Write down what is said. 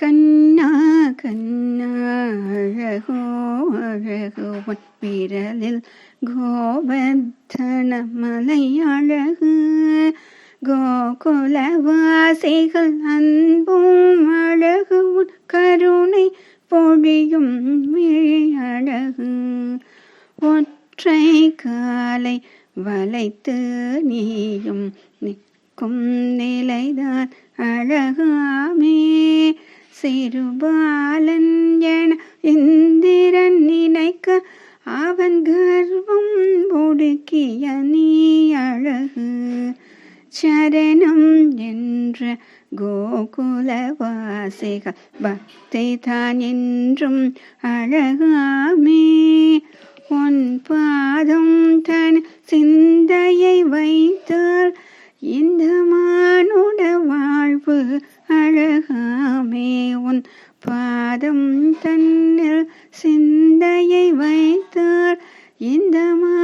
கண்ணா கண்ணா அழகோ அழகோ உன் விரலில் கோவர்த்தன மலை அழகு. கோகுலவாசிகள் அன்பும் அழகு உன் கருணை பொழியும் விழி அழகு. ஒற்றை காலை வளைத்து நீயும் நிற்கும் நிலைதான் அழகா. சிறுபாலன் என இந்திரன் நினைக்க அவன் கர்வம் ஒடுக்கிய நீ அழகு. சரணம் என்ற கோகுலவாசிகள் பக்தி தான் என்றும் அழகாமே. உன் பாதம் தன் சிந்தையை வைத்தால் இந்த மா உன் பாதம் தன்னில் சிந்தையை வைத்தார். இந்த மா